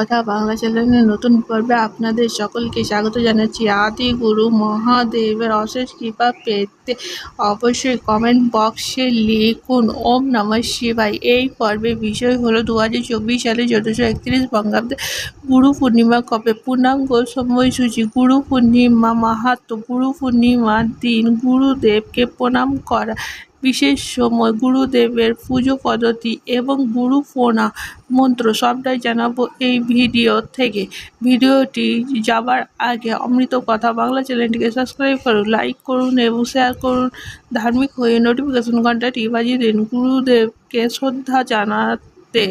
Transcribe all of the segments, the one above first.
কথা বাংলা চ্যানেলের নতুন পর্বে আপনাদের সকলকে স্বাগত জানাচ্ছি। আদি গুরু মহাদেবের অশেষ কৃপা পেতে অবশ্যই কমেন্ট বক্সে লিখুন। ওম নমঃ শিবায়। এই পর্বের বিষয় হলো দু হাজার চব্বিশ সালে চোদ্দোশো একত্রিশ বঙ্গাব্দে গুরু পূর্ণিমা কবে? পূর্ণাঙ্গ সময়সূচি গুরু পূর্ণিমা মাহাত্ম। গুরু পূর্ণিমার দিন গুরুদেবকে প্রণাম করা। বিশেষ সময় গুরুদেবের পুজো পদ্ধতি এবং গুরু ফোনা মন্ত্র সবটাই জানাব এই ভিডিও থেকে। ভিডিওটি যাবার আগে অমৃত কথা বাংলা চ্যানেলটিকে সাবস্ক্রাইব করুন, লাইক করুন এবং শেয়ার করুন। ধার্মিক হয়ে নোটিফিকেশন ঘন্টাটি বাজিয়ে দিন। গুরুদেবকে শ্রদ্ধা জানাতে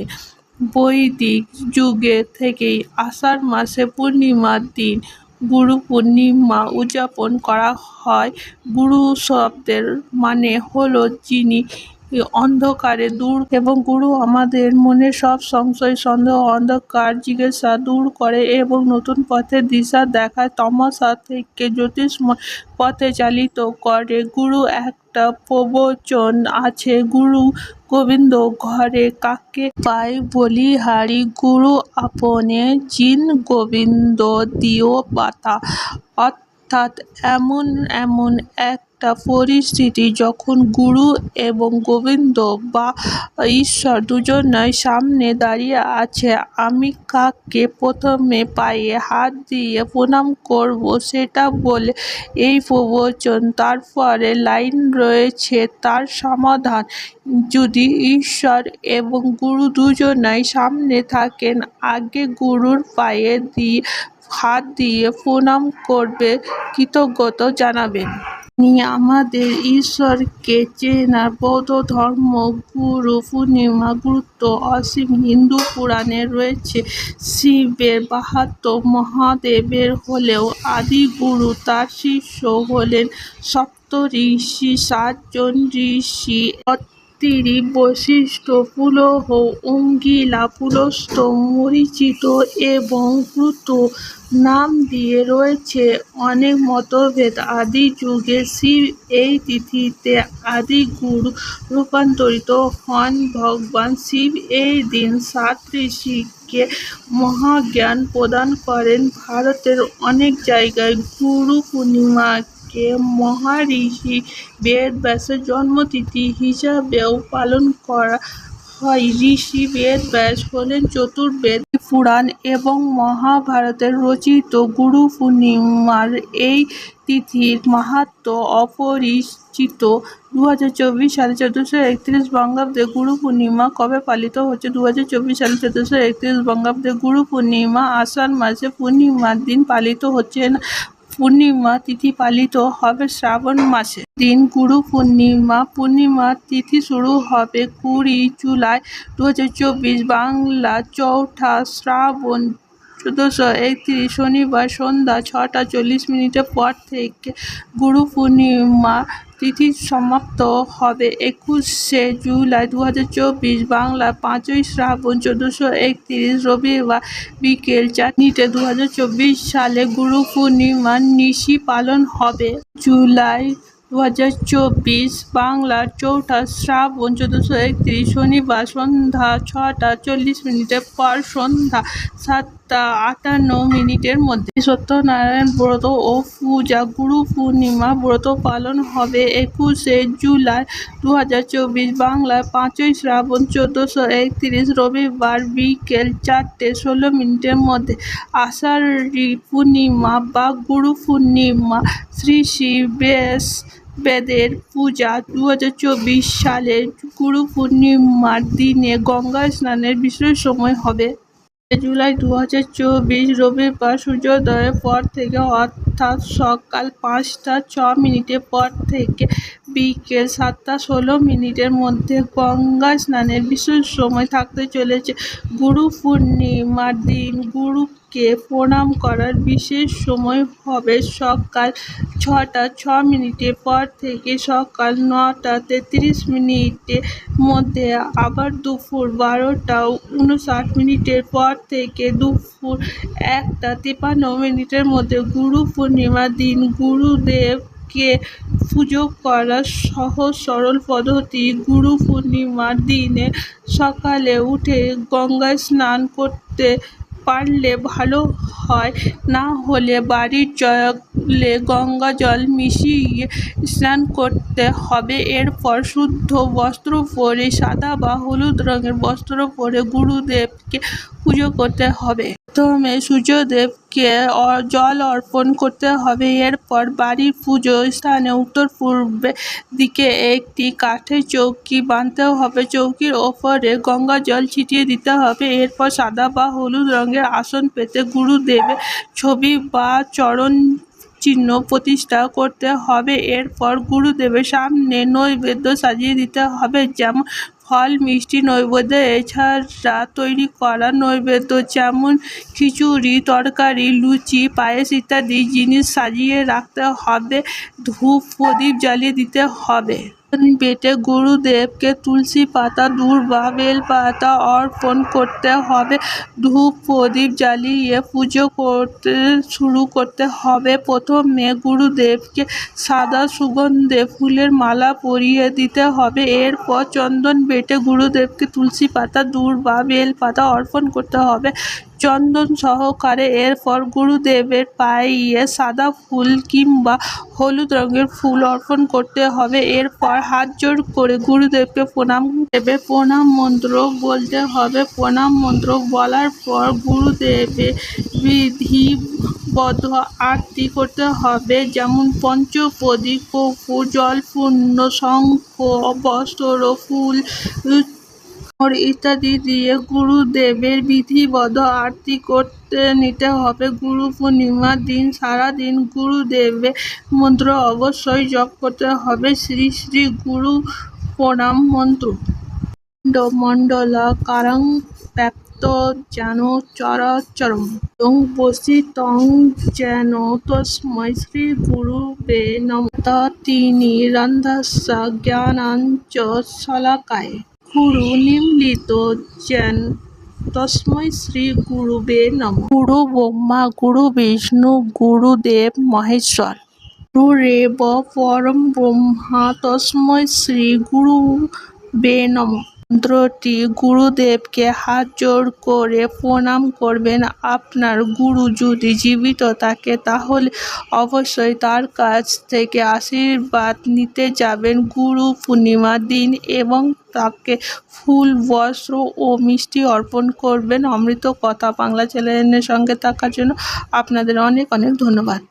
বৈদিক যুগে থেকেই আষাঢ় মাসে পূর্ণিমার দিন গুরু পূর্ণিমা উদযাপন করা হয়। গুরু শব্দের মানে হলো যিনি অন্ধকারে দূর এবং গুরু আমাদের মনের সব সংশয়, সন্দেহ, অন্ধকার জিজ্ঞাসা দূর করে এবং নতুন পথের দিশা দেখায়। তমসা থেকে জ্যোতিষময় পথে চালিত করে। গুরু একটা প্রবচন আছে, গুরু গোবিন্দ, ঘরে কাকে পাই বলিহারি গুরু আপনে জিন গোবিন্দ দিও পাতা। অর্থাৎ এমন এমন একটা পরিস্থিতি যখন গুরু এবং গোবিন্দ বা ঈশ্বর দুজনাই সামনে দাঁড়িয়ে আছে, আমি কাকে প্রথমে পায়ে হাত দিয়ে প্রণাম করব, সেটা বলে এই প্রবচন তারপরে লাইন রয়েছে, তার সমাধান। যদি ঈশ্বর এবং গুরু দুজনাই সামনে থাকেন, আগে গুরুর পায়ে দিয়ে হাত দিয়ে প্রণাম করবে, কৃতজ্ঞতা জানাবেন। আমাদের ঈশ্বরকে চেনা বৌদ্ধ ধর্ম, গুরু, পূর্ণিমা, গুরুত্ব, অসীম হিন্দু পুরাণে রয়েছে। শিবের বাহাত্তর মহাদেবের হলেও আদি গুরু তার শিষ্য হলেন সপ্ত ঋষি সাতজন ঋষি। অত্রি বশিষ্ঠ পুলহ অঙ্গিলা পুলস্ত মরিচিত এবং প্লুত নাম দিয়ে রয়েছে অনেক মতভেদ। আদি যুগে শিব এই তিথিতে আদি গুরু রূপান্তরিত হন। ভগবান শিব এই দিন সাত ঋষিকে মহাজ্ঞান প্রদান করেন। ভারতের অনেক জায়গায় গুরু পূর্ণিমাকে মহাঋষি বেদব্যাসের জন্মতিথি হিসাবেও পালন করা হয়। ঋষি বেদব্যাস হলেন চতুর্বেদ পুরাণ এবং মহাভারতের রচিত গুরু পূর্ণিমার এই তিথির মাহাত্ম্য অপরিচিত। দু হাজার চব্বিশ সালে চোদ্দোশো একত্রিশ বঙ্গাব্দে গুরু পূর্ণিমা কবে পালিত হচ্ছে? দু হাজার চব্বিশ সালে চোদ্দোশো একত্রিশ বঙ্গাব্দে গুরু পূর্ণিমা আষাঢ় মাসে পূর্ণিমার দিন পালিত হচ্ছে পূর্ণিমা তিথি পালিত হবে শ্রাবণ মাসে। দিন গুরু পূর্ণিমা পূর্ণিমা তিথি শুরু হবে কুড়ি জুলাই দু হাজার চব্বিশ বাংলা, চৌঠা শ্রাবণ চোদ্দোশো একত্রিশ শনিবার সন্ধ্যা ছটা চল্লিশ মিনিটের পর থেকে গুরু পূর্ণিমা তিথি সমাপ্ত হবে। একুশে জুলাই দু হাজার চব্বিশ, বাংলা পাঁচই শ্রাবণ চোদ্দোশো একত্রিশ রবিবার বিকেল চারটিতে দু হাজার চব্বিশ সালে গুরু পূর্ণিমা নিশি পালন হবে। জুলাই দু হাজার চব্বিশ বাংলার চৌঠা শ্রাবণ চোদ্দোশো একত্রিশ শনিবার সন্ধ্যা ছটা চল্লিশ মিনিটের পর সন্ধ্যা সাতটা আটান্ন মিনিটের মধ্যে সত্যনারায়ণ ব্রত ও পূজা, গুরু পূর্ণিমা ব্রত পালন হবে। একুশে জুলাই দু হাজার চব্বিশ বাংলায় পাঁচই শ্রাবণ চোদ্দোশো একত্রিশ রবিবার বিকেল চারটে ষোলো মিনিটের মধ্যে আষাঢ়ী পূর্ণিমা বা গুরু পূর্ণিমা শ্রী শ্রী বেশ বেদের পূজা দু হাজার চব্বিশ সালের গুরু পূর্ণিমার দিনে গঙ্গা স্নানের বিশেষ সময় হবে। জুলাই দু হাজার চব্বিশ রবিবার সূর্যোদয়ের পর থেকে অর্থাৎ সকাল পাঁচটা ছ মিনিটের পর থেকে বিকেল সাতটা ষোলো মিনিটের মধ্যে গঙ্গা স্নানের বিশেষ সময় থাকতে চলেছে। গুরু পূর্ণিমার দিন গুরুকে প্রণাম করার বিশেষ সময় হবে সকাল ছটা, ছ মিনিটের পর থেকে সকাল নটা, তেত্রিশ মিনিটের মধ্যে আবার দুপুর বারোটা, উনষাট মিনিটের পর থেকে দুপুর একটা তিপ্পান্ন মিনিটের মধ্যে গুরু পূর্ণিমার দিন গুরুদেবকে পুজো করার সহজ সরল পদ্ধতি। গুরু পূর্ণিমার দিনে সকালে উঠে গঙ্গায় স্নান করতে পারলে ভালো হয়। না হলে বাড়ির জলে গঙ্গা জল মিশিয়ে স্নান করতে হবে। এরপর শুদ্ধ বস্ত্র পরে সাদা বা হলুদ রঙের বস্ত্র পরে গুরুদেবকে পুজো করতে হবে। প্রথমে সূর্যদেবকে জল অর্পণ করতে হবে। এরপর বাড়ির পুজো স্থানে উত্তর পূর্বে দিকে একটি কাঠের চৌকি বাঁধতে হবে। চৌকির ওপরে গঙ্গা জল ছিটিয়ে দিতে হবে। এরপর সাদা বা হলুদ রঙের আসন পেতে গুরুদেবের ছবি বা চরণ চিহ্ন প্রতিষ্ঠা করতে হবে। এরপর গুরুদেবের সামনে নৈবেদ্য সাজিয়ে দিতে হবে। যেমন ফল, মিষ্টি নৈবেদ্য, এছাড়া তৈরি করা নৈবেদ্য যেমন খিচুড়ি, তরকারি, লুচি, পায়েস ইত্যাদি জিনিস সাজিয়ে রাখতে হবে, ধূপ, প্রদীপ জ্বালিয়ে দিতে হবে। বেটে গুরুদেবকে তুলসী পাতা, দূর্বা, বেলপাতা অর্পণ করতে হবে। ধূপ, প্রদীপ জ্বালিয়ে পুজো করতে শুরু করতে হবে। প্রথমে গুরুদেবকে সাদা সুগন্ধে ফুলের মালা পরিয়ে দিতে হবে। এরপর চন্দন বেটে গুরুদেবকে তুলসী পাতা, দূর্বা, বেলপাতা অর্পণ করতে হবে। চন্দন সহকারে। এরপর গুরুদেবের পায়ে সাদা ফুল কিংবা হলুদ রঙের ফুল অর্পণ করতে হবে। এরপর হাত জোড় করে গুরুদেবকে প্রণাম দেবে। প্রণাম মন্ত্র বলতে হবে। প্রণাম মন্ত্র বলার পর গুরুদেবের বিধিবদ্ধ আরতি করতে হবে। যেমন পঞ্চপ্রদীপ কর্পূর জলপূর্ণ, শঙ্খ, বস্ত্র, ফুল ইত্যাদি দিয়ে গুরুদেবের বিধিবদ্ধ আরতি করতে নিতে হবে। গুরু পূর্ণিমার দিন সারাদিন গুরুদেবের মন্ত্র অবশ্যই জপ করতে হবে। শ্রী শ্রী গুরু প্রণাম মন্ত্র। মণ্ডলাকারং প্রাপ্ত যেন চরাচরম। এবং বসিতং যেন তস্মৈ শ্রী গুরুবে নম। তিনি রন্ধস্য জ্ঞানাঞ্চ শলাকায়। গুরু নিম্লিত যেন তস্মৈ শ্রী গুরুবে নম। গুরু ব্রহ্মা, গুরু বিষ্ণু, গুরুদেব মহেশ্বর। গুরু গুরুরেব পরম ব্রহ্মা তস্মৈ শ্রী গুরুবে নম। মন্ত্রটি গুরুদেবকে হাত জোড় করে প্রণাম করবেন। আপনার গুরু যদি জীবিত থাকে, তাহলে অবশ্যই তার কাছ থেকে আশীর্বাদ নিতে যাবেন। গুরু পূর্ণিমার দিন এবং তাকে ফুল, বস্ত্র ও মিষ্টি অর্পণ করবেন। অমৃত কথা বাংলা চ্যানেলের সঙ্গে থাকার জন্য আপনাদের অনেক অনেক ধন্যবাদ।